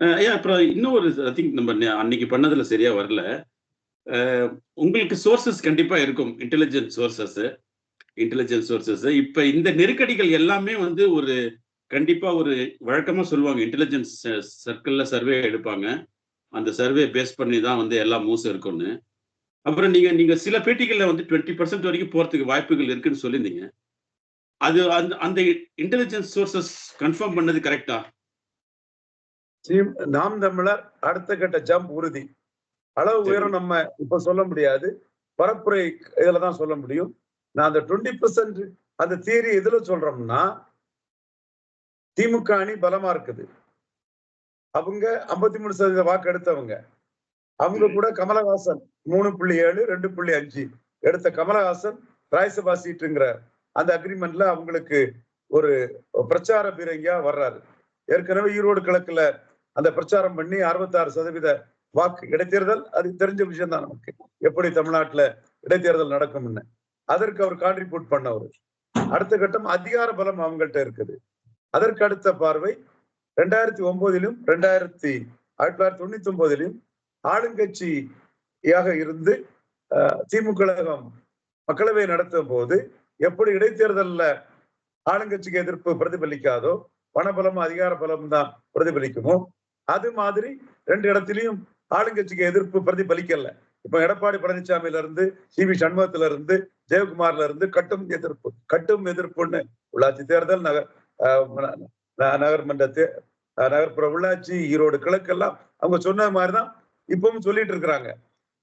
ஏன் அப்புறம் இன்னொரு ஐ திங்க் நம்ம அன்னைக்கு பண்ணதுல சரியா வரல. உங்களுக்கு சோர்சஸ் கண்டிப்பா இருக்கும். இன்டெலிஜென்ஸ் சோர்சஸ் இன்டெலிஜென்ஸ் சோர்சஸ் இப்ப இந்த நெருக்கடிகள் எல்லாமே வந்து ஒரு கண்டிப்பா ஒரு வழக்கமா சொல்லுவாங்க. இன்டெலிஜென்ஸ் சர்க்கிள்ல சர்வே எடுப்பாங்க. அந்த சர்வே பேஸ் பண்ணி தான் வந்து எல்லா மூவ்ஸ் இருக்கும்னு. அப்புறம் நீங்க நீங்க சில பேட்டிகள்ல வந்து டுவெண்ட்டி பர்சன்ட் வரைக்கும் போறதுக்கு வாய்ப்புகள் இருக்குன்னு சொல்லியிருந்தீங்க. அது அந்த அந்த இன்டெலிஜென்ஸ் சோர்சஸ் கன்ஃபார்ம் பண்ணது கரெக்டா நாம் தமிழர் அடுத்த கட்ட ஜம்ப் உறுதி. அளவு. உயரம் நம்ம இப்ப சொல்ல முடியாது. பரப்புரை இதுல தான் சொல்ல முடியும். நான் அந்த டுவெண்ட்டி பெர்சன்ட் அந்த தியரி எதுல சொல்றோம்னா திமுக அணி பலமா இருக்குது. அவங்க ஐம்பத்தி மூணு சதவீத வாக்கு எடுத்தவங்க. அவங்க கூட கமலஹாசன் மூணு புள்ளி ஏழு ரெண்டு புள்ளி அஞ்சு எடுத்த கமலஹாசன் ராஜ்யசபா சீட்டுங்கிற அந்த அக்ரிமெண்ட்ல அவங்களுக்கு ஒரு பிரச்சார பீரங்கியா வர்றாரு. ஏற்கனவே ஈரோடு கிழக்குல அந்த பிரச்சாரம் பண்ணி அறுபத்தாறு சதவீத வாக்கு இடைத்தேர்தல் அது தெரிஞ்ச விஷயம் தான் நமக்கு. எப்படி தமிழ்நாட்டுல இடைத்தேர்தல் நடக்கும்னு. அதற்கு அவர் கான்ட்ரிபியூட் பண்ணவர். அடுத்த கட்டம் அதிகார பலம் அவங்கள்ட்ட இருக்குது. அதற்கு அடுத்த பார்வை ரெண்டாயிரத்தி ஒன்பதிலும் ரெண்டாயிரத்தி ஆயிரத்தி தொள்ளாயிரத்தி தொண்ணூத்தி ஒன்பதிலும் ஆளுங்கட்சியாக இருந்து அஹ், மக்களவை நடத்தும் போது எப்படி இடைத்தேர்தல்ல ஆளுங்கட்சிக்கு எதிர்ப்பு பிரதிபலிக்காதோ பணபலம் அதிகார பலம் தான் பிரதிபலிக்குமோ அது மாதிரி ரெண்டு இடத்திலையும் ஆளுங்கட்சிக்கு எதிர்ப்பு பிரதிபலிக்கல. இப்ப எடப்பாடி பழனிசாமியில இருந்து சி வி சண்முகத்துல இருந்து ஜெயக்குமார்ல இருந்து கட்டும் எதிர்ப்பு கட்டும் எதிர்ப்புன்னு உள்ளாட்சி தேர்தல் நகர் ஆஹ் நகர்மன்ற நகர்ப்புற உள்ளாட்சி ஈரோடு கிழக்கெல்லாம் அவங்க சொன்ன மாதிரிதான் இப்பவும் சொல்லிட்டு இருக்கிறாங்க.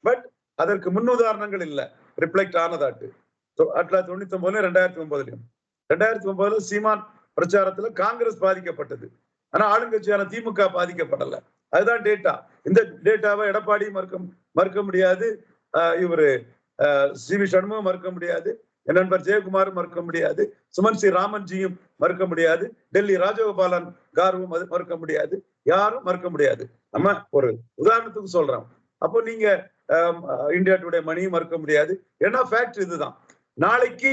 பட் அதற்கு முன்னுதாரணங்கள் இல்ல. ரிஃப்ளெக்ட் ஆனதாட்டு. ஆயிரத்தி தொள்ளாயிரத்தி தொண்ணூத்தி ஒன்பதுலயும் ரெண்டாயிரத்தி ஒன்பதுலயும் ரெண்டாயிரத்தி ஒன்பதுல சீமான் பிரச்சாரத்துல காங்கிரஸ் பாதிக்கப்பட்டது. ஆனா ஆளுங்கட்சியான திமுக பாதிக்கப்படல. அதுதான் டேட்டா இந்த டேட்டாவை எடப்பாடி மறுக்க மறுக்க முடியாது. இவரு சி வி சண்முகம் மறுக்க முடியாது. என் நண்பர் ஜெயக்குமார் மறுக்க முடியாது. சுமன் சி ராமன்ஜியும் மறுக்க முடியாது. டெல்லி ராஜகோபாலன் கார்வும் அது மறுக்க முடியாது. யாரும் மறுக்க முடியாது. நம்ம ஒரு உதாரணத்துக்கு சொல்றோம். அப்போ நீங்க இந்தியா டுடே மணியும் மறுக்க முடியாது. ஏன்னா ஃபேக்ட் இதுதான். நாளைக்கு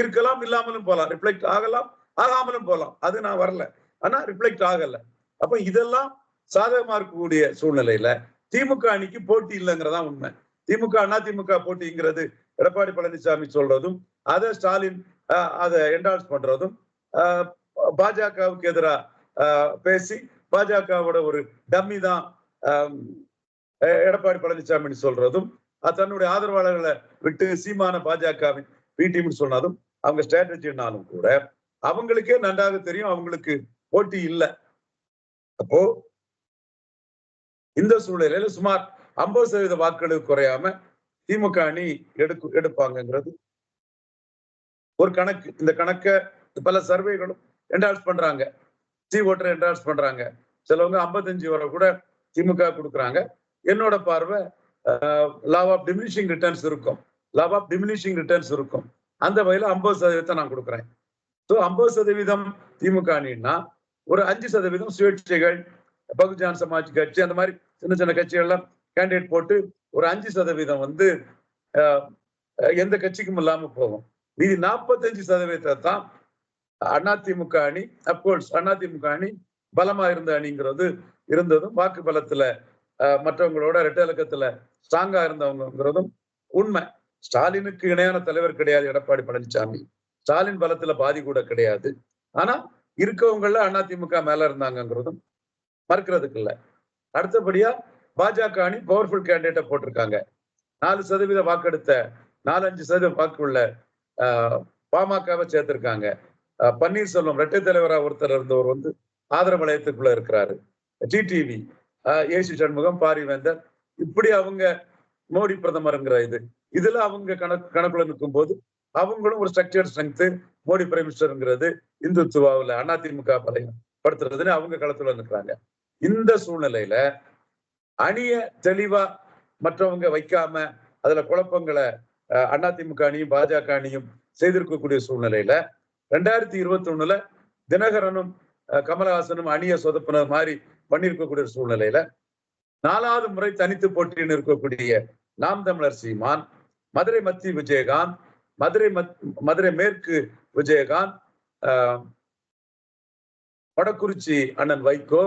இருக்கலாம் இல்லாமலும் போலாம். ரிஃப்ளெக்ட் ஆகலாம் ஆகாமலும் போகலாம் அது நான் வரல. ஆனா ரிஃப்ளெக்ட் ஆகல. அப்ப இதெல்லாம் சாதகமா இருக்கக்கூடிய சூழ்நிலையில திமுக அணிக்கு போட்டி இல்லைங்கிறதா உண்மை. திமுக அண்ணா திமுக போட்டிங்கிறது எடப்பாடி பழனிசாமி சொல்றதும் அதை ஸ்டாலின் அதை என்டால்ஸ் பண்றதும் பாஜகவுக்கு எதிராக பேசி பாஜகவோட ஒரு டம்மி தான் எடப்பாடி பழனிசாமின்னு சொல்றதும் தன்னுடைய ஆதரவாளர்களை விட்டு சீமான பாஜகவின் பி சொன்னதும் அவங்க ஸ்ட்ராட்டஜினாலும் கூட அவங்களுக்கே நன்றாக தெரியும் அவங்களுக்கு போட்டி இல்லை. அப்போ இந்த சூழ்நிலையில சுமார் ஐம்பது சதவீத வாக்குகள் குறையாம திமுக அணி எடுக்கு எடுப்பாங்கங்கிறது ஒரு கணக்கு. இந்த கணக்கை பல சர்வேகளும் என்டால்ஸ் பண்றாங்க. சி ஓட்டர் என்டால்ஸ் பண்றாங்க. சிலவங்க 55 வரை கூட திமுக கொடுக்குறாங்க. என்னோட பார்வை லாவ் ஆஃப் டிமினிஷிங் ரிட்டர்ன்ஸ் இருக்கும். லாவ் ஆஃப் டிமினிஷிங் ரிட்டர்ன்ஸ் இருக்கும். அந்த வகையில ஐம்பது சதவீதத்தை நான் கொடுக்குறேன். ஸோ ஐம்பது சதவீதம் திமுக அணின்னா ஒரு அஞ்சு சதவீதம் சுயேட்சைகள் பகுஜான் சமாஜ் கட்சி அந்த மாதிரி சின்ன சின்ன கட்சிகள்லாம் கேண்டிடேட் போட்டு ஒரு அஞ்சு சதவீதம் வந்து எந்த கட்சிக்கும் இல்லாம போகும். இது நாற்பத்தஞ்சு சதவீதத்தை தான் அதிமுக அணி அப்கோர்ஸ் அதிமுக அணி பலமா இருந்த அணிங்கிறது இருந்ததும் வாக்கு பலத்துல மற்றவங்களோட ரெட்டை இலக்கத்துல ஸ்ட்ராங்கா இருந்தவங்கிறதும் உண்மை. ஸ்டாலினுக்கு இணையான தலைவர் கிடையாது எடப்பாடி பழனிசாமி. ஸ்டாலின் பலத்துல பாதி கூட கிடையாது. ஆனா இருக்கவங்கள அதிமுக மேல இருந்தாங்கங்கிறதும் மறுக்கிறதுக்கு இல்ல அடுத்தபடியா பாஜக அணி பவர்ஃபுல் கேண்டிடேட்டை போட்டிருக்காங்க. நாலு சதவீத வாக்கெடுத்த நாலஞ்சு சதவீத வாக்கு உள்ள ஆஹ், பாமகவை சேர்த்திருக்காங்க. பன்னீர்செல்வம் இரட்டை தலைவரா ஒருத்தர் இருந்தவர் வந்து ஆதரவு வலயத்துக்குள்ள இருக்கிறாரு. TTV AC Shanmugam Parivendhar. இப்படி அவங்க மோடி பிரதமருங்கிற இது. இதுல அவங்க கணக்கு கணக்குல நிற்கும் போது அவங்களும் ஒரு ஸ்ட்ரக்சர் ஸ்ட்ரென்த் மோடி பிரைம் மினிஸ்டருங்கிறது இந்துத்துவாவில் அதிமுக பலையம் படுத்துறதுன்னு அவங்க களத்துல நிற்கிறாங்க இந்த சூழ்நிலையில அணிய தெளிவா மற்றவங்க வைக்காம அதுல குழப்பங்களை அதிமுக அணியும் பாஜக அணியும் செய்திருக்கக்கூடிய சூழ்நிலையில ரெண்டாயிரத்தி இருபத்தி ஒண்ணுல தினகரனும் அஹ், கமலஹாசனும் அணிய சொதப்பினர் மாதிரி பண்ணியிருக்கக்கூடிய சூழ்நிலையில நாலாவது முறை தனித்து போட்டின்னு இருக்கக்கூடிய நாம் தமிழர் சீமான் மதுரை மத்தி விஜயகாந்த் மதுரை மத் மதுரை மேற்கு விஜயகாந்த் வடக்குறிச்சி அண்ணன் வைகோ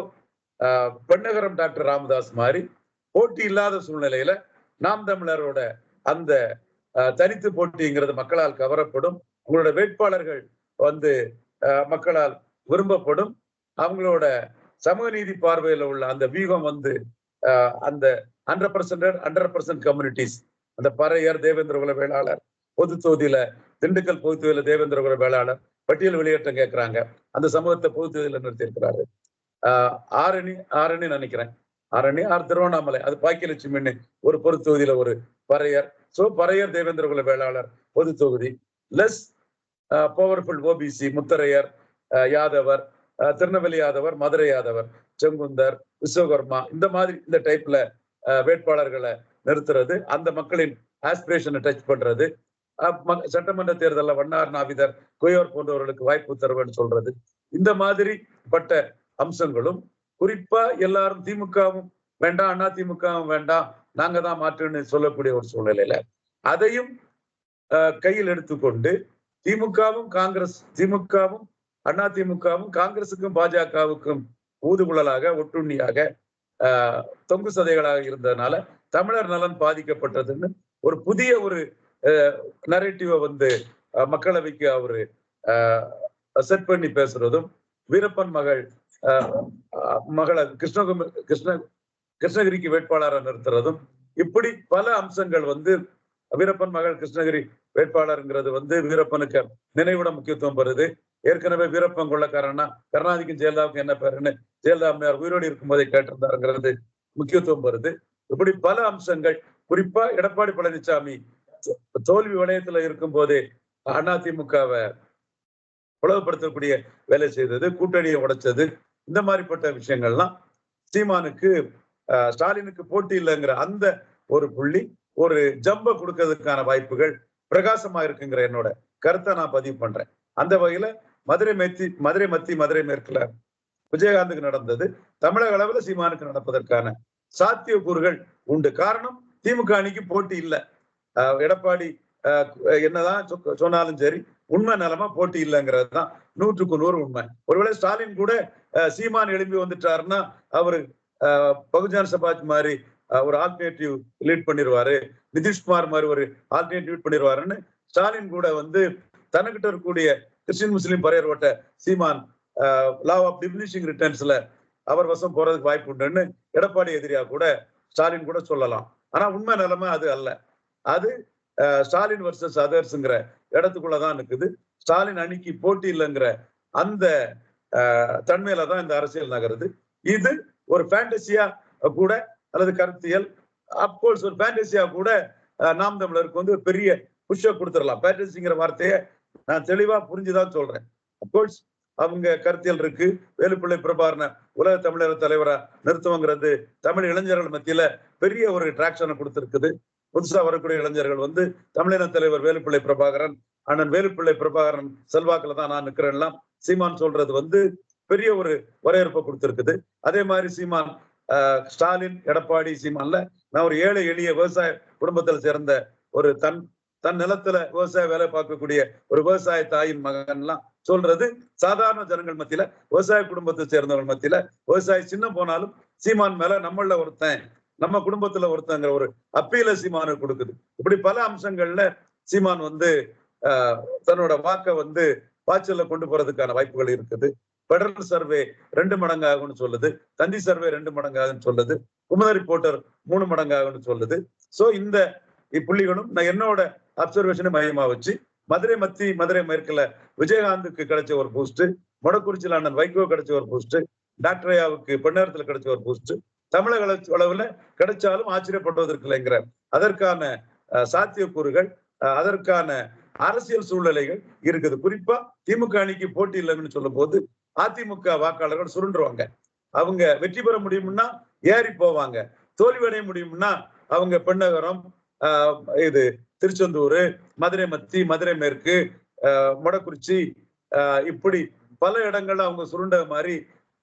பெண்ணகரம் டாக்டர் ராமதாஸ் மாதிரி போட்டி இல்லாத சூழ்நிலையில நாம் தமிழரோட அந்த தனித்து போட்டிங்கிறது மக்களால் கவரப்படும். உங்களோட வேட்பாளர்கள் வந்து ஆஹ், மக்களால் விரும்பப்படும். அவங்களோட சமூக நீதி பார்வையில உள்ள அந்த வியூகம் வந்து ஆஹ், அந்த hundred percent hundred percent communities அந்த பறையர் தேவேந்திரகுல வேளாளர் பொது தொகுதியில திண்டுக்கல் பொது தொகுதியில தேவேந்திரகுல வேளாளர் பட்டியல் வெளியேற்றம் கேட்கிறாங்க அந்த சமூகத்தை பொது தொகுதியில நிறுத்தியிருக்கிறாரு. ஆஹ் ஆரணி ஆரணி நினைக்கிறேன். ஆரணி ஆர் திருவண்ணாமலை. அது பாக்கியலட்சுமின்னு ஒரு பொது தொகுதியில ஒரு பறையர். சோ பறையர் தேவேந்திரகுல வேளாளர் பொது தொகுதி. Less powerful OBC Mutharaiyar Yadavar ஆஹ் திருநெல்வேலி யாதவர் மதுரை யாதவர் செங்குந்தர் விஸ்வகர்மா இந்த மாதிரி இந்த டைப்ல ஆஹ் வேட்பாளர்களை நிறுத்துறது. அந்த மக்களின் ஆஸ்பிரேஷனை டச் பண்றது. சட்டமன்ற தேர்தலில் வண்ணார் நாவிதர் குயோர் போன்றவர்களுக்கு வாய்ப்பு தருவேன்னு சொல்றது. இந்த மாதிரி பட்ட அம்சங்களும் குறிப்பா எல்லாரும் திமுகவும் வேண்டாம் அண்ணா திமுகவும் வேண்டாம் நாங்க தான் மாற்றுன்னு சொல்லக்கூடிய ஒரு சூழ்நிலையில அதையும் கையில் எடுத்துக்கொண்டு திமுகவும் காங்கிரஸ் திமுகவும் அண்ணா திமுகவும் காங்கிரசுக்கும் பாஜகவுக்கும் ஊதுகுழலாக ஒட்டுண்ணியாக ஆஹ் தொங்கு சதைகளாக இருந்ததுனால தமிழர் நலன் பாதிக்கப்பட்டதுன்னு ஒரு புதிய ஒரு நரேட்டிவை வந்து மக்களவைக்கு அவரு செட் பண்ணி பேசுறதும் வீரப்பன் மகள் ஆஹ் மகளை கிருஷ்ணகும கிருஷ்ண கிருஷ்ணகிரிக்கு வேட்பாளரை நிறுத்துறதும் இப்படி பல அம்சங்கள் வந்து வீரப்பன் மகள் கிருஷ்ணகிரி வேட்பாளருங்கிறது வந்து வீரப்பனுக்கு நினைவிட முக்கியத்துவம் பெறுது. ஏற்கனவே வீரப்பன் கொள்ளக்காரன்னா கருணாநிதிக்கும் ஜெயலலிதாவுக்கும் என்ன பேருன்னு ஜெயலலிதா அம்மையார் உயிரோடு இருக்கும்போதே கேட்டிருந்தாருங்கிறது முக்கியத்துவம் பெறுது. இப்படி பல அம்சங்கள் குறிப்பா எடப்பாடி பழனிசாமி தோல்வி வளையத்துல இருக்கும் போதே அதிமுகவை பிளவுபடுத்தக்கூடிய வேலை செய்தது கூட்டணியை உடைச்சது இந்த மாதிரிப்பட்ட விஷயங்கள்லாம் சீமானுக்கு ஸ்டாலினுக்கு போட்டி இல்லைங்கிற அந்த ஒரு புள்ளி ஒரு ஜம்ப கொடுக்கறதுக்கான வாய்ப்புகள் பிரகாசமா இருக்குங்கிற என்னோட கருத்தை நான் பதிவு பண்றேன். அந்த வகையில மதுரை மெத்தி மதுரை மத்தி மதுரை மேற்குல விஜயகாந்துக்கு நடந்தது. தமிழக அளவுல சீமானுக்கு நடப்பதற்கான சாத்தியக்கூறுகள் உண்டு. காரணம் திமுக அணிக்கு போட்டி இல்லை. எடப்பாடி என்னதான் சொன்னாலும் சரி உண்மை நிலைமை போட்டி இல்லைங்கிறது தான். நூற்றுக்கு நூறு உண்மை. ஒருவேளை ஸ்டாலின் கூட சீமான் எழும்பி வந்துட்டாருன்னா அவரு பகுஜன பகுஜன் சபாஜ் மாதிரி ஒரு ஆல்டர்னேட்டிவ் லீட் பண்ணிடுவாரு நிதிஷ்குமார் மாதிரி ஒரு ஆல்டர்னேட்டிவ் லீட் பண்ணிடுவாருன்னு ஸ்டாலின் கூட வந்து தனக்கிட்ட இருக்கக்கூடிய கிறிஸ்டின் முஸ்லீம் பரையர் ஓட்ட சீமான் லா ஆஃப் டிமினிஷிங் ரிட்டர்ன்ஸ்ல அவர் வசம் போறதுக்கு வாய்ப்பு உண்டுன்னு எடப்பாடி எதிரியா கூட ஸ்டாலின் கூட சொல்லலாம். ஆனா உண்மை நிலைமை அது அல்ல. அது ஸ்டாலின் வர்சஸ் அதர்ஸ்ங்கிற இடத்துக்குள்ளதான் இருக்குது. ஸ்டாலின் அணிக்கு போட்டி இல்லைங்கிற அந்த தன்மையில தான் இந்த அரசியல் நகருது. இது ஒரு ஃபேண்டசியா கூட அல்லது கருத்தியல் அப்கோர்ஸ் ஒரு ஃபேண்டசியா கூட நாம் தமிழருக்கு வந்து பெரிய புஷ்ஷ கொடுத்துடலாம். ஃபேண்டசிங்கிற வார்த்தையை நான் தெளிவா புரிஞ்சுதான் சொல்றேன். அப்கோர்ஸ் அவங்க கருத்தியல் இருக்கு. வேலுப்பிள்ளை பிரபாரண உலக தமிழர் தலைவரா நிறுத்துவங்கிறது தமிழ் இளைஞர்கள் மத்தியில பெரிய ஒரு டிராக்ஷனை கொடுத்திருக்குது. புதுசா வரக்கூடிய இளைஞர்கள் வந்து தமிழின தலைவர் வேலுப்பிள்ளை பிரபாகரன் அண்ணன் வேலுப்பிள்ளை பிரபாகரன் செல்வாக்குல தான் நான் நிக்கிறேன்லாம் சீமான் சொல்றது வந்து பெரிய ஒரு வரவேற்பை கொடுத்திருக்குது. அதே மாதிரி சீமான் ஆஹ், ஸ்டாலின் எடப்பாடி சீமான்ல நான் ஒரு ஏழை எளிய விவசாய குடும்பத்துல சேர்ந்த ஒரு தன் தன் நிலத்துல விவசாய வேலை பார்க்கக்கூடிய ஒரு விவசாய தாயின் மகன்லாம் சொல்றது சாதாரண ஜனங்கள் மத்தியில விவசாய குடும்பத்தை சேர்ந்தவர்கள் மத்தியில விவசாயி சின்ன போனாலும் சீமான் மேல நம்மள ஒருத்தன் நம்ம குடும்பத்துல ஒருத்தங்க ஒரு அப்பீல சீமானுக்கு கொடுக்குது. இப்படி பல அம்சங்கள்ல சீமான் வந்து ஆஹ், தன்னோட வாக்கை வந்து பாய்ச்சல்ல கொண்டு போறதுக்கான வாய்ப்புகள் இருக்குது. பெடரல் சர்வே ரெண்டு மடங்காகும்னு சொல்லுது. தந்தி சர்வே ரெண்டு மடங்கு ஆகும்னு சொல்லுது. குமுத ரிப்போர்ட்டர் மூணு மடங்காகும்னு சொல்லுது. சோ இந்த இப்புள்ளிகளும் நான் என்னோட அப்சர்வேஷனை மையமா வச்சு மதுரை மத்தி மதுரை மேற்குல விஜயகாந்துக்கு கிடைச்ச ஒரு பூஸ்ட் மொடக்குறிச்சியில் அண்ணன் வைகோ கிடைச்ச ஒரு பூஸ்ட் டாக்டர் ஐயாவுக்கு கிடைச்ச ஒரு பூஸ்ட் தமிழக அளவில் கிடைச்சாலும் ஆச்சரியப்படுவதற்கு இல்லைங்கிற அதற்கான அஹ், சாத்தியக்கூறுகள் அஹ், அதற்கான அரசியல் சூழ்நிலைகள் இருக்குது. குறிப்பா திமுக அணிக்கு போட்டி இல்லைன்னு சொல்லும் போது அதிமுக வாக்காளர்கள் சுருண்டுருவாங்க. அவங்க வெற்றி பெற முடியும்னா ஏறி போவாங்க. தோல்வி அடைய முடியும்னா அவங்க பெண்ணகரம் ஆஹ், இது திருச்செந்தூர் மதுரை மத்தி மதுரை மேற்கு மொடக்குறிச்சி ஆஹ், இப்படி பல இடங்கள்ல அவங்க சுருண்ட மாதிரி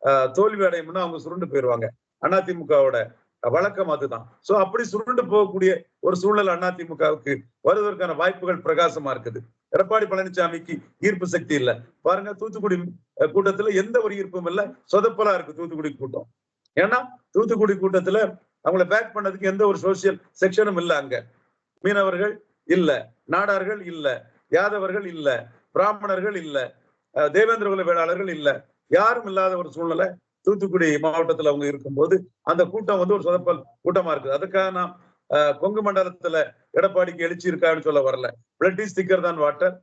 ஆஹ், தோல்வி அடையும்னா அவங்க சுருண்டு போயிடுவாங்க அதிமுகவோட வழக்கம் அதுதான். சோ அப்படி சுருண்டு போகக்கூடிய ஒரு சூழல் அதிமுகவுக்கு வருவதற்கான வாய்ப்புகள் பிரகாசமா இருக்குது. எடப்பாடி பழனிசாமிக்கு ஈர்ப்பு சக்தி இல்ல. பாருங்க தூத்துக்குடி கூட்டத்துல எந்த ஒரு ஈர்ப்பும் இல்ல. சொதப்பலா இருக்கு தூத்துக்குடி கூட்டம். ஏன்னா தூத்துக்குடி கூட்டத்துல அவங்கள பேக் பண்ணதுக்கு எந்த ஒரு சோசியல் செக்ஷனும் இல்ல அங்க. மீனவர்கள் இல்ல நாடார்கள் இல்ல யாதவர்கள் இல்ல பிராமணர்கள் இல்ல தேவேந்திரகுல தேவேந்திர குல வேளாளர்கள் இல்ல யாரும் இல்லாத ஒரு சூழ்நிலை தூத்துக்குடி மாவட்டத்துல அவங்க இருக்கும்போது அந்த கூட்டம் வந்து ஒரு சொதப்பல் கூட்டமா இருக்குது. அதுக்காக நான் அஹ், கொங்கு மண்டலத்துல எடப்பாடிக்கு எழுச்சி இருக்கான்னு சொல்ல வரல. பிளட் இஸ் திக்கர் தான் வாட்டர்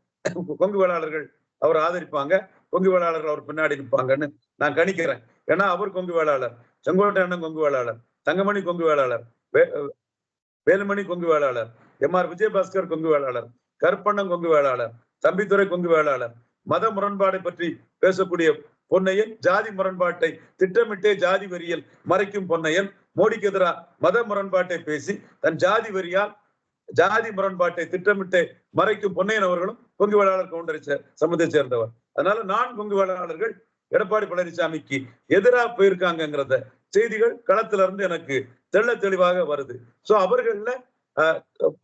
கொங்கு வேளாளர்கள் அவர் ஆதரிப்பாங்க. கொங்கு வேளாளர்கள் அவர் பின்னாடி நிற்பாங்கன்னு நான் கணிக்கிறேன். ஏன்னா அவர் கொங்கு வேளாளர். செங்கோட்டை அண்ணன் கொங்கு வேளாளர். தங்கமணி கொங்கு வேளாளர். வே- வேலுமணி கொங்கு வேளாளர். எம். ஆர். விஜயபாஸ்கர் கொங்கு வேளாளர். கருப்பண்ணன் கொங்கு வேளாளர். தம்பித்துறை கொங்கு வேளாளர். மத முரண்பாடை பற்றி பேசக்கூடிய பொன்னையன் ஜாதி முரண்பாட்டை திட்டமிட்டே ஜாதி வரியில் மறைக்கும் பொன்னையன். மோடிக்கு எதிராக மத முரண்பாட்டை பேசி தன் ஜாதி வரியால் ஜாதி முரண்பாட்டை திட்டமிட்டு மறைக்கும் பொன்னையன் அவர்களும் கொங்கு வேளாளர் கவுண்டரை சே- சமூகத்தை சேர்ந்தவர். அதனால நான் கொங்கு வேளாளர்கள் எடப்பாடி பழனிசாமிக்கு எதிராக போயிருக்காங்கங்கிறத செய்திகள் களத்துல இருந்து எனக்கு தெள்ள தெளிவாக வருது. சோ அவர்கள்ல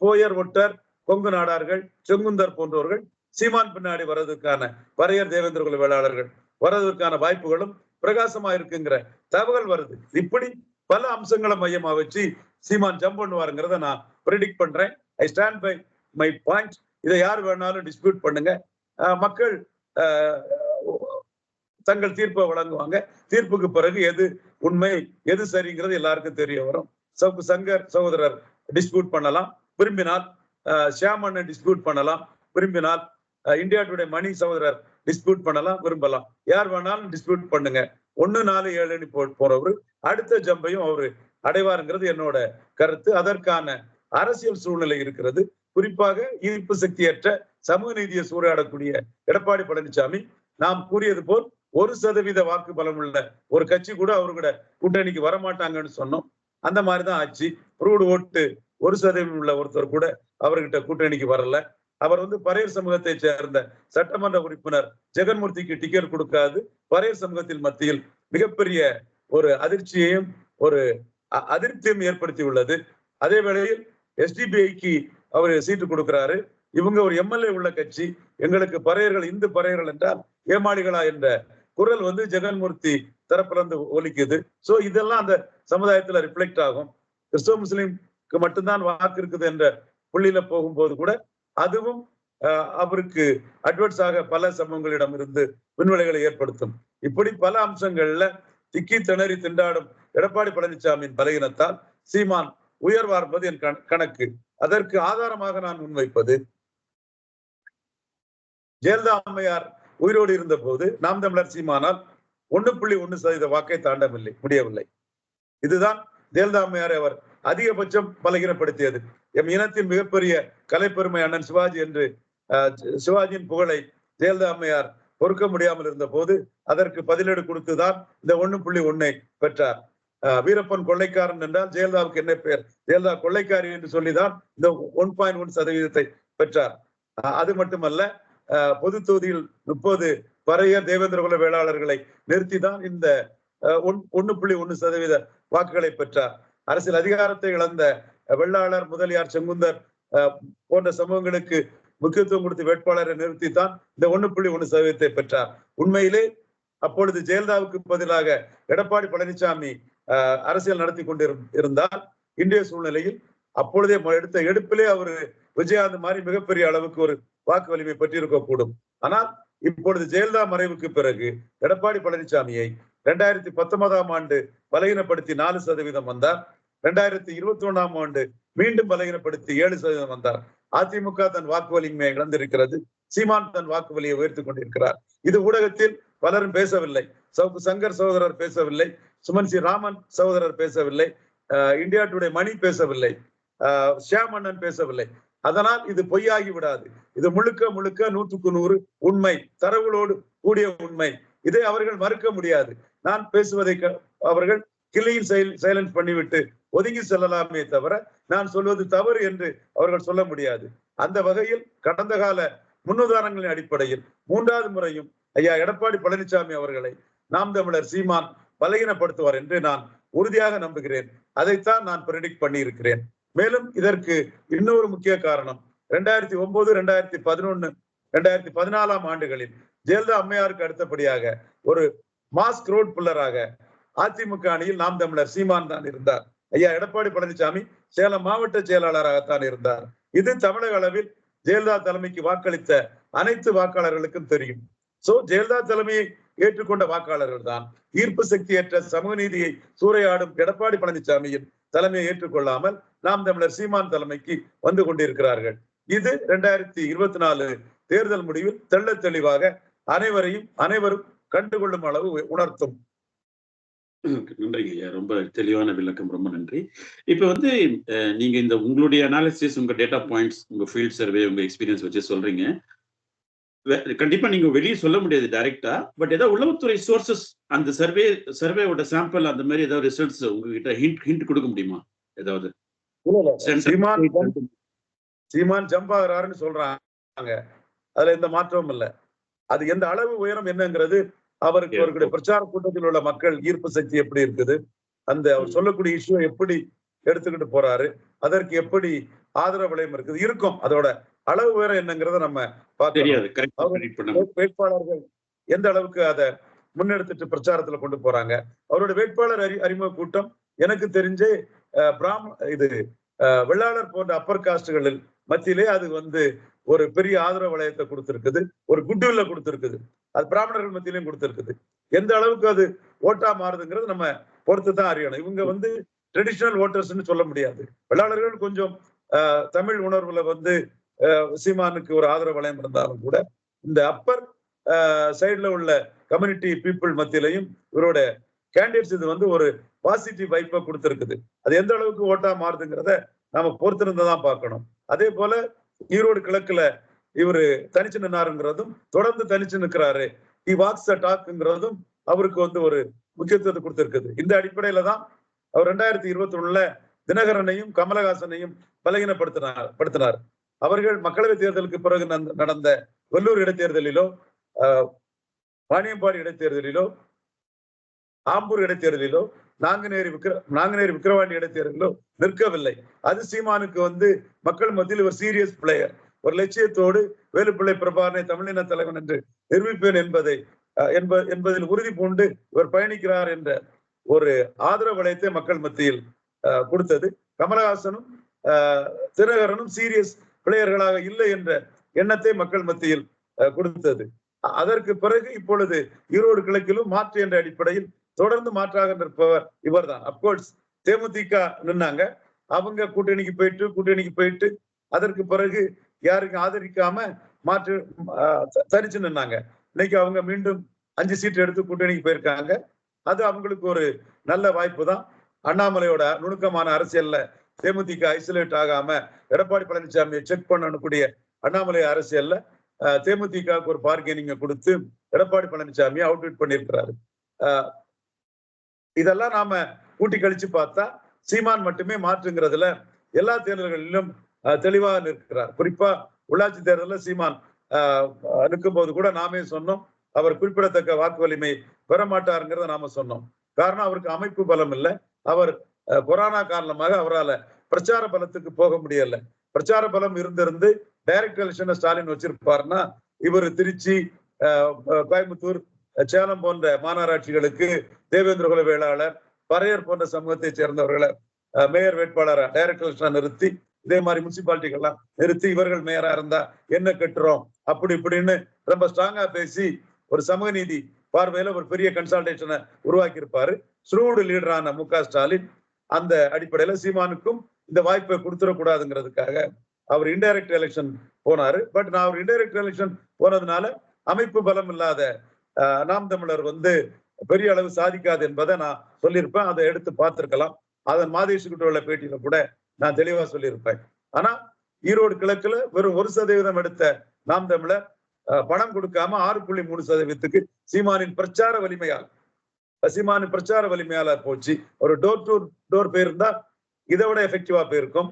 போயர் ஒட்டர் கொங்கு நாடார்கள் செங்குந்தர் போன்றவர்கள் சீமான் பின்னாடி வர்றதுக்கான வரையர் தேவேந்திர குல வேளாளர்கள் வர்றதற்கான வாய்ப்புகளும் பிரகாசமா இருக்குங்கிற தகவல் வருது. இப்படி பல அம்சங்களை மையமா வச்சு சீமான் ஜம்ப் பண்ணுவாருங்கிறத நான் ப்ரிடிக்ட் பண்றேன். I stand by my point இதை யார் வேணாலும் டிஸ்பியூட் பண்ணுங்க. மக்கள் தங்கள் தீர்ப்பை வழங்குவாங்க. தீர்ப்புக்கு பிறகு எது உண்மை எது சரிங்கிறது எல்லாருக்கும் தெரிய வரும். சங்கர் சகோதரர் டிஸ்பியூட் பண்ணலாம். விரும்பினால் அஹ், டிஸ்பியூட் பண்ணலாம். விரும்பினால் இந்தியா டுடே மணி சகோதரர் டிஸ்பியூட் பண்ணலாம் விரும்பலாம். யார் வேணாலும் டிஸ்பியூட் பண்ணுங்க. ஒன்னு நாலு ஏழுன்னு போ போறவரு அடுத்த ஜம்பையும் அவரு அடைவாருங்கிறது என்னோட கருத்து. அதற்கான அரசியல் சூழ்நிலை இருக்கிறது. குறிப்பாக ஈர்ப்பு சக்தியற்ற சமூக நீதியை சூறையாடக்கூடிய எடப்பாடி பழனிசாமி நாம் கூறியது போல் ஒரு சதவீத வாக்கு பலம் உள்ள ஒரு கட்சி கூட அவரு கூட கூட்டணிக்கு வரமாட்டாங்கன்னு சொன்னோம். அந்த மாதிரிதான் ஆச்சு. ப்ரூவ்டு ஓட்டு ஒரு சதவீதம் உள்ள ஒருத்தர் கூட அவர்கிட்ட கூட்டணிக்கு வரல. அவர் வந்து பரையர் சமூகத்தை சேர்ந்த சட்டமன்ற உறுப்பினர் ஜெகன்மூர்த்திக்கு டிக்கெட் கொடுக்காது. பரையர் சமூகத்தின் மத்தியில் மிகப்பெரிய ஒரு அதிர்ச்சியையும் ஒரு அதிருப்தியும் ஏற்படுத்தி உள்ளது. அதே வேளையில் எஸ்டிபிஐக்கு அவர் சீட்டு கொடுக்கிறாரு. இவங்க ஒரு எம்எல்ஏ உள்ள கட்சி. எங்களுக்கு பறையர்கள் இந்து பறையர்கள் என்றால் ஏமாளிகளா என்ற குரல் வந்து ஜெகன்மூர்த்தி தரப்புல இருந்து ஒலிக்குது. சோ இதெல்லாம் அந்த சமுதாயத்துல ரிஃப்ளெக்ட் ஆகும். கிறிஸ்தவ முஸ்லிம்க்கு மட்டும்தான் வாக்கு இருக்குது என்ற புள்ளியில போகும்போது கூட அதுவும் அஹ், அவருக்கு அட்வர்ட்ஸ் ஆக பல சமூகங்களிடம் இருந்து விண்வெளிகளை ஏற்படுத்தும். இப்படி பல அம்சங்கள்ல திக்கி திணறி திண்டாடும் எடப்பாடி பழனிசாமியின் பலகீனத்தால் சீமான் உயர்வார்ப்பது என் கண- கணக்கு. அதற்கு ஆதாரமாக நான் முன்வைப்பது ஜெயலலிதா அம்மையார் உயிரோடு இருந்த போது நாம் தமிழர் சீமானால் ஒன்னு புள்ளி ஒண்ணு சதவீத வாக்கை தாண்டவில்லை முடியவில்லை. இதுதான் ஜெயலலிதா அம்மையாரை அவர் அதிகபட்சம் பலகீனப்படுத்தியது. எம் இனத்தின் மிகப்பெரிய கலைப்பெருமை அண்ணன் சிவாஜி என்று சிவாஜியின் புகழை ஜெயலலிதா அம்மையார் பொறுக்க முடியாமல் இருந்த போது அதற்கு பதிலீடு கொடுத்துதான் இந்த ஒண்ணு புள்ளி ஒன்னை பெற்றார். வீரப்பன் கொள்ளைக்காரன் என்றால் ஜெயலலிதாவுக்கு என்ன பெயர்? ஜெயலலிதா கொள்ளைக்காரி என்று சொல்லிதான் இந்த ஒன் பாயிண்ட் ஒன் சதவீதத்தை பெற்றார். அஹ், அது மட்டுமல்ல பொது தொகுதியில் முப்பது பறையர் தேவேந்திர குல வேளாளர்களை நிறுத்திதான் இந்த அஹ், ஒன் ஒண்ணு புள்ளி ஒன்னு சதவீத வாக்குகளை பெற்றார். அரசியல் அதிகாரத்தை இழந்த வெள்ளாளர் முதலியார் செங்குந்தர் போன்ற சமூகங்களுக்கு முக்கியத்துவம் கொடுத்து வேட்பாளரை நிறுத்தி தான் இந்த ஒண்ணு புள்ளி ஒண்ணு சதவீதத்தை பெற்றார். உண்மையிலே அப்பொழுது ஜெயலலிதாவுக்கு பதிலாக எடப்பாடி பழனிசாமி அஹ், அரசியல் நடத்தி கொண்டிருந்தால் இருந்தால் இன்றைய சூழ்நிலையில் அப்பொழுதே எடுத்த எடுப்பிலே அவர் விஜயகாந்த் மாதிரி மிகப்பெரிய அளவுக்கு ஒரு வாக்கு வலிமை பெற்றிருக்கக்கூடும். ஆனால் இப்பொழுது ஜெயலலிதா மறைவுக்கு பிறகு எடப்பாடி பழனிசாமியை ரெண்டாயிரத்தி பத்தொன்பதாம் ஆண்டு பலகீனப்படுத்தி நாலு சதவீதம் வந்தார். ரெண்டாயிரத்தி இருபத்தி ஒண்ணாம் ஆண்டு மீண்டும் பலகீனப்படுத்தி ஏழு சதவீதம் வந்தார். அதிமுக தன் வாக்கு வலிமையை இழந்திருக்கிறது. சீமான் தன் வாக்கு வலியை உயர்த்தி கொண்டிருக்கிறார். இது ஊடகத்தில் பலரும் பேசவில்லை. சவுக்கு சங்கர் சகோதரர் பேசவில்லை. சுமன் சி ராமன் சகோதரர் பேசவில்லை. இந்தியா டுடே மணி பேசவில்லை. ஷியாமண்ணன் அண்ணன் பேசவில்லை. அதனால் இது பொய்யாகி விடாது. இது முழுக்க முழுக்க நூற்றுக்கு நூறு உண்மை தரவுகளோடு கூடிய உண்மை. இதை அவர்கள் மறுக்க முடியாது. நான் பேசுவதை க- அவர்கள் கிளியில் சைலன்ஸ் பண்ணிவிட்டு ஒதுங்கி செல்லலாமே தவிர நான் சொல்வது தவறு என்று அவர்கள் சொல்ல முடியாது. அந்த வகையில் கடந்த கால முன்னுதாரணங்களின் அடிப்படையில் மூன்றாவது முறையும் ஐயா எடப்பாடி பழனிசாமி அவர்களை நாம் தமிழர் சீமான் பலகீனப்படுத்துவார் என்று நான் உறுதியாக நம்புகிறேன். அதைத்தான் நான் ப்ரெடிக்ட் பண்ணி இருக்கிறேன் மேலும் இதற்கு இன்னொரு முக்கிய காரணம். ரெண்டாயிரத்தி ஒன்பது ரெண்டாயிரத்தி பதினொன்னு ரெண்டாயிரத்தி பதினாலாம் ஆண்டுகளில் ஜெயலலிதா அம்மையாருக்கு அடுத்தபடியாக ஒரு மாஸ்க் ரோட் புல்லராக அதிமுக அணியில் நாம் தமிழர் சீமான் தான் இருந்தார். ஐயா எடப்பாடி பழனிசாமி சேலம் மாவட்ட செயலாளராகத்தான் இருந்தார். இது தமிழக அளவில் ஜெயலலிதா தலைமைக்கு வாக்களித்த அனைத்து வாக்காளர்களுக்கும் தெரியும். சோ ஜெயலலிதா தலைமையை ஏற்றுக்கொண்ட வாக்காளர்கள் தான் ஈர்ப்பு சக்தியற்ற சமூக நீதியை சூறையாடும் எடப்பாடி பழனிசாமியின் தலைமையை ஏற்றுக்கொள்ளாமல் நாம் தமிழர் சீமான் தலைமைக்கு வந்து கொண்டிருக்கிறார்கள். இது இரண்டாயிரத்தி இருபத்தி நாலு தேர்தல் முடிவில் தெள்ள தெளிவாக அனைவரையும் அனைவரும் கண்டுகொள்ளும் அளவு உணர்த்தும். நன்றிங்க ஐயா. ரொம்ப தெளிவான விளக்கம். ரொம்ப நன்றி. இப்ப வந்து நீங்க இந்த உங்களுடைய அனாலிசிஸ் உங்க டேட்டா பாயிண்ட்ஸ் உங்க ஃபீல்ட் சர்வே உங்க எக்ஸ்பீரியன்ஸ் வச்சு சொல்றீங்க. கண்டிப்பா நீங்க வெளியே சொல்ல முடியாது டைரக்டா பட் ஏதாவது உளவுத்துறை சோர்சஸ் அந்த சர்வே சர்வேவோட சாம்பிள் அந்த மாதிரி ஏதாவது ரிசல்ட்ஸ் உங்ககிட்ட ஹிண்ட் ஹிண்ட் கொடுக்க முடியுமா? ஏதாவது? சீமான் சீமான் ஜம்ப் ஆகுறாருன்னு சொல்றாங்க. அதுல எந்த மாற்றமும் இல்ல. அது எந்த அளவு உயரம் என்னங்கிறது அவருக்கு. அவர்களுடைய பிரச்சார கூட்டத்தில் உள்ள மக்கள் ஈர்ப்பு சக்தி எப்படி இருக்குது? அந்த அவர். சொல்லக்கூடிய இஷ்யூ எப்படி எடுத்துக்கிட்டு போறாரு? அதற்கு எப்படி ஆதரவு வளையம் இருக்குது? இருக்கும். அதோட அளவு உயரம் என்னங்கிறத நம்ம பார்க்கணும். வேட்பாளர்கள் எந்த அளவுக்கு அதை முன்னெடுத்துட்டு பிரச்சாரத்துல கொண்டு போறாங்க? அவருடைய வேட்பாளர் அறி அறிமுக கூட்டம் எனக்கு தெரிஞ்சே பிராம இது வெள்ளாளர் போன்ற அப்பர் காஸ்டுகளில் மத்தியிலே அது வந்து ஒரு பெரிய ஆதரவு வளையத்தை கொடுத்திருக்குது ஒரு குட்வில்ல கொடுத்திருக்குது. அது பிராமணர்கள் மத்தியிலையும் கொடுத்திருக்குது. எந்த அளவுக்கு அது ஓட்டா மாறுதுங்கிறது நம்ம பொறுத்து தான் அறியணும். இவங்க வந்து ட்ரெடிஷனல் ஓட்டர்ஸ்னு சொல்ல முடியாது. வெள்ளாளர்கள் கொஞ்சம் அஹ், தமிழ் உணர்வுல வந்து சீமானுக்கு ஒரு ஆதரவு வளையம் இருந்தாலும் கூட இந்த அப்பர் சைடுல உள்ள கம்யூனிட்டி பீப்புள் மத்தியிலையும் இவரோட கேண்டிடேட்ஸ் இது வந்து ஒரு பாசிட்டிவ் வைப்பை கொடுத்துருக்குது. அது எந்த அளவுக்கு ஓட்டா மாறுதுங்கிறத நாம பொறுத்திருந்து தான் பார்க்கணும். அதே போல ஈரோடு கிழக்குல இவரு தனிச்சு நின்னாருங்கிறதும் தொடர்ந்து தனிச்சு நிற்கிறாரு இ வாக்ஸ் டாக்ங்கிறதும் அவருக்கு வந்து ஒரு முக்கியத்துவத்தை கொடுத்திருக்குது. இந்த அடிப்படையில தான் அவர் ரெண்டாயிரத்தி இருபத்தி ஒண்ணுல தினகரனையும் கமலஹாசனையும் பலகீனப்படுத்தினார் படுத்தினார். அவர்கள் மக்களவைத் தேர்தலுக்கு பிறகு நடந்த வெள்ளூர் இடைத்தேர்தலிலோ ஆஹ், வாணியம்பாடி இடைத்தேர்தலிலோ ஆம்பூர் இடைத்தேர்தலிலோ நாங்குநேரி விக்ர நாங்குநேரி விக்கிரவாண்டி இடைத்தேர்தலிலோ நிற்கவில்லை. அது சீமானுக்கு வந்து மக்கள் மத்தியில் ஒரு சீரியஸ் பிளேயர் ஒரு லட்சியத்தோடு வேலுப்பிள்ளை பிரபாரனை தமிழின தலைவன் என்று நிரூபிப்பேன் என்பதை என்ப என்பதில் உறுதி பூண்டு இவர் பயணிக்கிறார் என்ற ஒரு ஆதரவு வளையத்தை மக்கள் மத்தியில் அஹ், கொடுத்தது. கமலஹாசனும் அஹ், தினகரனும் சீரியஸ் பிளேயர்களாக இல்லை என்ற எண்ணத்தை மக்கள் மத்தியில் அஹ், கொடுத்தது. அதற்கு பிறகு இப்பொழுது ஈரோடு கிழக்கிலும் மாற்று என்ற அடிப்படையில் தொடர்ந்து மாற்றாக நிற்பவர் இவர்தான். அப்கோர்ஸ் தேமுதிக நின்னாங்க. அவங்க கூட்டணிக்கு போயிட்டு கூட்டணிக்கு போயிட்டு அதற்கு பிறகு யாருக்கும் ஆதரிக்காம மாற்று தரிச்சு நின்னாங்க. இன்னைக்கு அவங்க மீண்டும் அஞ்சு சீட் எடுத்து கூட்டணிக்கு போயிருக்காங்க. அது அவங்களுக்கு ஒரு நல்ல வாய்ப்பு தான் அண்ணாமலையோட நுணுக்கமான அரசியல்ல தேமுதிக ஐசோலேட் ஆகாம எடப்பாடி பழனிசாமியை செக் பண்ணக்கூடிய அண்ணாமலை அரசியல்ல ஆஹ், தேமுதிகவுக்கு ஒரு பார்கெனிங்க கொடுத்து எடப்பாடி பழனிசாமியை அவுட்விட் பண்ணியிருக்கிறாரு. ஆஹ், இதெல்லாம் நாம கூட்டி கழிச்சு பார்த்தா சீமான் மட்டுமே மாற்றுங்கிறதுல எல்லா தேர்தல்களிலும் தெளிவாக நிற்கிறார். குறிப்பா உள்ளாட்சி தேர்தலில் சீமான் நிற்கும் போது கூட நாமே சொன்னோம் அவர் குறிப்பிடத்தக்க வாக்கு வலிமை பெற மாட்டாருங்கிறத நாம சொன்னோம். காரணம் அவருக்கு அமைப்பு பலம் இல்லை. அவர் கொரோனா காரணமாக அவரால் பிரச்சார பலத்துக்கு போக முடியல. பிரச்சார பலம் இருந்திருந்து டைரக்ட் எலெக்ஷனை ஸ்டாலின் வச்சிருப்பாருன்னா இவர் திருச்சி ஆஹ், கோயம்புத்தூர் சேலம் போன்ற மாநகராட்சிகளுக்கு தேவேந்திர குல வேளாளர் பறையர் போன்ற சமூகத்தை சேர்ந்தவர்களை மேயர் வேட்பாளரா டைரக்ட் நிறுத்தி இதே மாதிரி முனிசிபாலிட்டிகள்லாம் நிறுத்தி இவர்கள் மேயரா இருந்தா என்ன கட்டுறோம்? அப்படி இப்படின்னு ரொம்ப ஸ்ட்ராங்கா பேசி ஒரு சமூக நீதி பார்வையில ஒரு பெரிய கன்சல்டேஷனை உருவாக்கி இருப்பாரு ஸ்ரூடு லீடரான மு க ஸ்டாலின் அந்த அடிப்படையில சீமானுக்கும் இந்த வாய்ப்பை கொடுத்துடக்கூடாதுங்கிறதுக்காக அவர் இன்டைரக்ட் எலெக்ஷன் போனாரு. பட் நான் அவர் இன்டைரக்ட் எலெக்ஷன் போனதுனால அமைப்பு பலம் இல்லாத நாம் தமிழர் வந்து பெரிய அளவு சாதிக்காது என்பதை நான் சொல்லியிருப்பேன். அதை எடுத்து பார்த்திருக்கலாம். அதன் மாதேஷுக்கிட்ட உள்ள பேட்டியில கூட நான் தெளிவா சொல்லியிருப்பேன். ஆனா ஈரோடு கிழக்குல வெறும் ஒரு சதவீதம் எடுத்த நாம் தமிழர் பணம் கொடுக்காம ஆறு புள்ளி மூணு சதவீதத்துக்கு சீமானின் பிரச்சார வலிமையால் சீமானின் பிரச்சார வலிமையால போச்சு. ஒரு டோர் டு டோர் போயிருந்தா இதை விட எஃபெக்டிவா போயிருக்கும்.